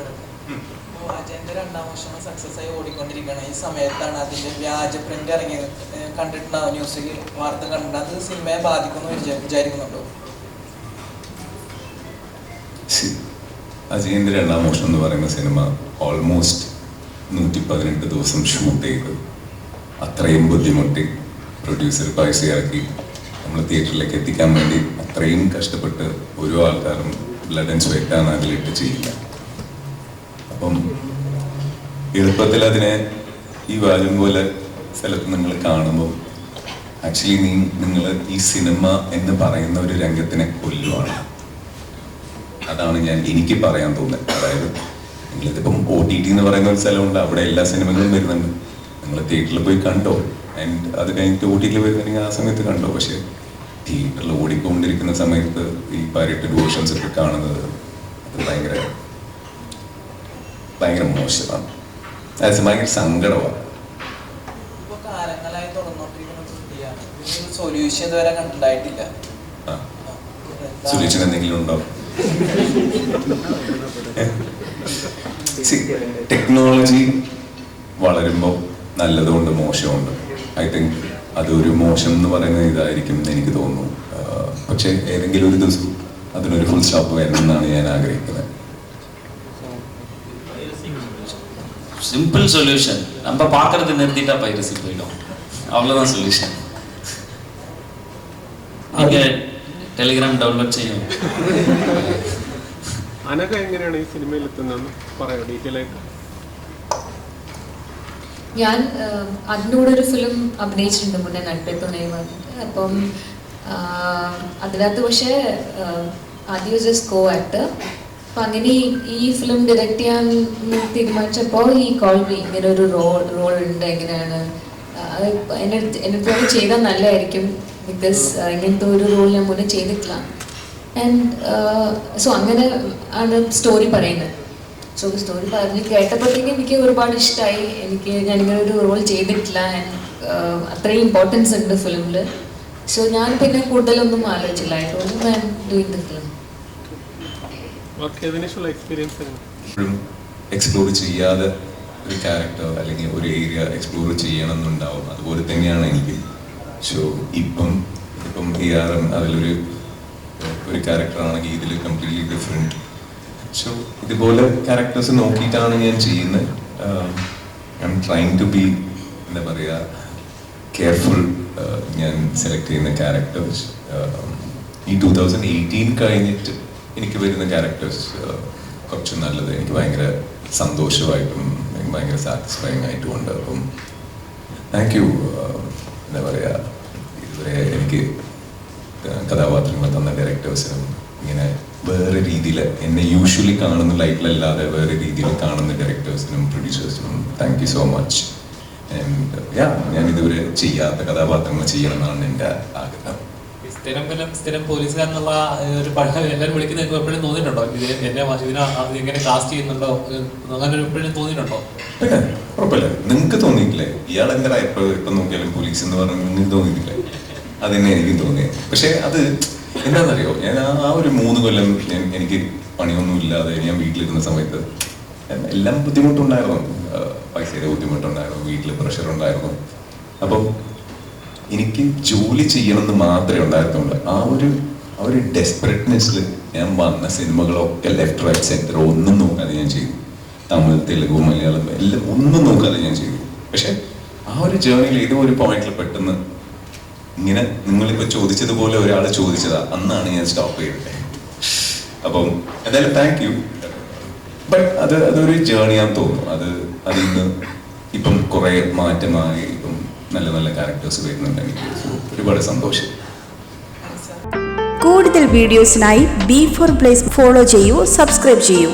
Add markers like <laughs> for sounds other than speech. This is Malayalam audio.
അപ്പോൾ അജയന്റെ രണ്ടാം വർഷം സക്സസ് ആയി ഓടിക്കൊണ്ടിരിക്കുകയാണ് ഈ സമയത്താണ് അതിന്റെ വ്യാജ പ്രിന്റ് ഇറങ്ങിയത്. കണ്ടിട്ടുണ്ടാവും ന്യൂസിൽ വാർത്ത കണ്ടിട്ടുണ്ട്? അത് സിനിമയെ ബാധിക്കുമെന്ന് വിചാ- വിചാരിക്കുന്നുണ്ടോ? ശരി. അജയന്റെ രണ്ടാം മോഷം എന്ന് പറയുന്ന സിനിമ ഓൾമോസ്റ്റ് നൂറ്റി പതിനെട്ട് ദിവസം ഷൂട്ട് ചെയ്ത്. അത്രയും ബുദ്ധിമുട്ടി പ്രൊഡ്യൂസർ പൈസ ഇറക്കി. നമ്മൾ തിയേറ്ററിലേക്ക് എത്തിക്കാൻ വേണ്ടി അത്രയും കഷ്ടപ്പെട്ട് ഓരോ ആൾക്കാരും ബ്ലഡ് ആൻഡ് സ്വെറ്റാണ് അതിലിട്ട് ചെയ്യില്ല. അപ്പം എളുപ്പത്തിൽ അതിനെ ഈ വാലും പോലെ സ്ഥലത്ത് നിങ്ങൾ കാണുമ്പോൾ ആക്ച്വലി നീ നിങ്ങൾ ഈ സിനിമ എന്ന് പറയുന്ന ഒരു രംഗത്തിനെ കൊല്ലുവാണ്. അതാണ് ഞാൻ എനിക്ക് പറയാൻ തോന്നുന്നത്. അതായത് നിങ്ങളിതിപ്പം ഒ ടി ടി എന്ന് പറയുന്ന ഒരു സ്ഥലമുണ്ട്. അവിടെ എല്ലാ സിനിമകളും വരുന്നുണ്ട്. നിങ്ങൾ തിയേറ്ററിൽ പോയി കണ്ടോ? ആൻഡ് അത് കഴിഞ്ഞിട്ട് ഒ ടി ടിയിൽ വരുന്നുണ്ടെങ്കിൽ ആ സമയത്ത് കണ്ടോ? പക്ഷെ തിയേറ്ററിൽ ഓടിക്കൊണ്ടിരിക്കുന്ന സമയത്ത് ഈ പാരിട്ട് വേർഷൻസ് ഒക്കെ കാണുന്നത് അത് ഭയങ്കര ഭയങ്കര മോശമാണ്. അത് ഭയങ്കര സങ്കടമാണ്. സൊല്യൂഷൻ ഇതുവരെ ആ, സൊല്യൂഷൻ എന്തെങ്കിലും ഉണ്ടോ? ടെക്നോളജി <laughs> വളരുമ്പോൾ നല്ലതുകൊണ്ട് മോശമുണ്ട്. ഐ തിങ്ക് അതൊരു മോശം എന്ന് പറയുന്ന ഇതായിരിക്കും എന്ന് എനിക്ക് തോന്നുന്നു. പക്ഷെ പക്ഷേ ഏതെങ്കിലും ഒരു ദിവസം അതിനൊരു ഫുൾ സ്റ്റോപ്പ് വരണം എന്നാണ് ഞാൻ ആഗ്രഹിക്കുന്നത്. சிம்பிள் சொல்யூஷன் நம்ம பார்க்கறது நிறுத்திட்டா பைரசி போயிடும் அவ்வளோதான் சொல்யூஷன் நீங்க ടെലിഗ്രാം ഡൗൺലോഡ് ചെയ്യണം അനഘ എങ്ങനെയാണ് ഈ സിനിമയിൽ എത്തുന്നതെന്ന് പറയാം ഡീറ്റെയിൽ ആയിട്ട് ഞാൻ ആഹ്, അതിനൂടെ ഒരു ഫിലിം അഭിനയിച്ചിട്ടുണ്ട് മുന്നേ നട്പെ തുണൈ വന്നിട്ട് അപ്പം ആഹ്, അതിനകത്ത് പക്ഷേ ആഹ്, ആദ്യം ജസ്റ്റ് കോ ആക്ടർ അപ്പം അങ്ങനെ ഈ- ഫിലിം ഡയറക്റ്റ് ചെയ്യാൻ തീരുമാനിച്ചപ്പോൾ ഈ കോൾ ഇങ്ങനെ ഒരു റോൾ റോൾ ഉണ്ട് എങ്ങനെയാണ്? എന്നെ പോലെ ചെയ്താൽ നല്ലതായിരിക്കും. ബിക്കോസ് ഇങ്ങനത്തെ ഒരു റോൾ ഞാൻ മുന്നേ ചെയ്തിട്ടില്ല. ആൻഡ് സോ അങ്ങനെ ആണ് സ്റ്റോറി പറയുന്നത്. സോ സ്റ്റോറി പറഞ്ഞ് കേട്ടപ്പോഴത്തേക്കും എനിക്ക് ഒരുപാട് ഇഷ്ടമായി എനിക്ക് ഞാനിങ്ങനെ ഒരു റോൾ ചെയ്തിട്ടില്ല. ആൻഡ് അത്രയും ഇമ്പോർട്ടൻസ് ഉണ്ട് ഫിലിമിൽ സോ ഞാൻ പിന്നെ കൂടുതലൊന്നും ആലോചിച്ചില്ല. I do doing the film explore ചെയ്യാതെ ഒരു ക്യാരക്ടർ അല്ലെങ്കിൽ ഒരു ഏരിയ എക്സ്പ്ലോർ ചെയ്യണം എന്നുണ്ടാവും അതുപോലെ തന്നെയാണ് എനിക്ക് സോ ഇപ്പം ഇപ്പം ഈ ആർ എം അതിലൊരു ഒരു ക്യാരക്ടറാണെങ്കിൽ ഇതിൽ കംപ്ലീറ്റ്ലി ഡിഫറെന്റ് സോ ഇതുപോലെ ക്യാരക്ടേഴ്സ് നോക്കിയിട്ടാണ് ഞാൻ ചെയ്യുന്നത്. I am trying to be എന്താ പറയുക കെയർഫുൾ ഞാൻ സെലക്ട് ചെയ്യുന്ന ക്യാരക്ടേഴ്സ് ഈ ടൂ തൗസൻഡ് എയ്റ്റീൻ കഴിഞ്ഞിട്ട് എനിക്ക് വരുന്ന ക്യാരക്ടേഴ്സ് കുറച്ച് നല്ലത്. എനിക്ക് ഭയങ്കര സന്തോഷമായിട്ടും എനിക്ക് ഭയങ്കര സാറ്റിസ്ഫൈങ് ആയിട്ടും ഉണ്ട് അപ്പം താങ്ക് യു എന്താ പറയുക ഇതുവരെ എനിക്ക് കഥാപാത്രങ്ങൾ തന്ന ഡയറക്ടേഴ്സിനും ഇങ്ങനെ വേറെ രീതിയിൽ എന്നെ യൂഷ്വലി കാണുന്ന ലൈറ്റിലല്ലാതെ വേറെ രീതിയിൽ കാണുന്ന ഡയറക്ടേഴ്സിനും പ്രൊഡ്യൂസേഴ്സിനും താങ്ക് യു സോ മച്ച് ഞാൻ ഇതുവരെ ചെയ്യാത്ത കഥാപാത്രങ്ങൾ ചെയ്യണമെന്നാണ് എന്റെ ആഗ്രഹം. സ്ഥിരം സ്ഥിരം പോലീസുകാരെന്നുള്ള ഒരു പഴയ എല്ലാവരും വിളിക്കുന്ന നിങ്ങൾക്ക് എപ്പോഴും തോന്നിയിട്ടുണ്ടോ? ഇത് എന്നെ ഇതിനെ എങ്ങനെ കാസ്റ്റ് ചെയ്യുന്നുണ്ടോ? അങ്ങനെ എപ്പോഴും തോന്നിയിട്ടുണ്ടോ? പിന്നെ ഉറപ്പല്ല. നിങ്ങൾക്ക് തോന്നിയിട്ടില്ലേ? ഇയാൾ എന്താ ഇപ്പൊ എപ്പം നോക്കിയാലും പോലീസ് എന്ന് പറഞ്ഞാൽ നിങ്ങൾക്ക് തോന്നിയിട്ടില്ലേ? അത് തന്നെ എനിക്കും തോന്നിയത് പക്ഷെ അത് എന്താണെന്നറിയോ ഞാൻ ആ ഒരു മൂന്ന് കൊല്ലം ഞാൻ എനിക്ക് പണിയൊന്നും ഇല്ലാതെ ഞാൻ വീട്ടിലിരുന്ന സമയത്ത് എല്ലാം ബുദ്ധിമുട്ടുണ്ടായിരുന്നു. പൈസയുടെ ബുദ്ധിമുട്ടുണ്ടായിരുന്നു വീട്ടിൽ പ്രഷർ ഉണ്ടായിരുന്നു. അപ്പം എനിക്ക് ജോലി ചെയ്യണമെന്ന് മാത്രമേ ഉണ്ടായിരുന്നുള്ളൂ. ആ ഒരു ആ ഒരു ഡെസ്പെറേറ്റ്നെസ്സിൽ ഞാൻ വന്ന സിനിമകളൊക്കെ ലെഫ്റ്റ് റൈറ്റ് സെന്റർ ഒന്നും നോക്കാതെ ഞാൻ ചെയ്തു. തമിഴ് തെലുഗു മലയാളം എല്ലാം ഒന്നും നോക്കാതെ ഞാൻ ചെയ്തു. പക്ഷെ ആ ഒരു ജേർണിയിൽ ഏതോ ഒരു പോയിന്റിൽ പെട്ടെന്ന് ഇങ്ങനെ നിങ്ങളിപ്പോൾ ചോദിച്ചതുപോലെ ഒരാൾ ചോദിച്ചതാ അന്നാണ് ഞാൻ സ്റ്റോപ്പ് ചെയ്തത്. അപ്പം എന്തായാലും താങ്ക് യു ബട്ട് അത് അതൊരു ജേർണിയാന്ന് തോന്നുന്നു. അത് അതിൽ നിന്ന് ഇപ്പം കുറെ മാറ്റമായി. ഇപ്പം നല്ല നല്ല ക്യാരക്ടേഴ്സ് വരുന്നുണ്ട്. എനിക്ക് ഒരുപാട് സന്തോഷം. കൂടുതൽ വീഡിയോസിനായി ബി ഫോർ പ്ലേസ് ഫോളോ ചെയ്യൂ സബ്സ്ക്രൈബ് ചെയ്യൂ.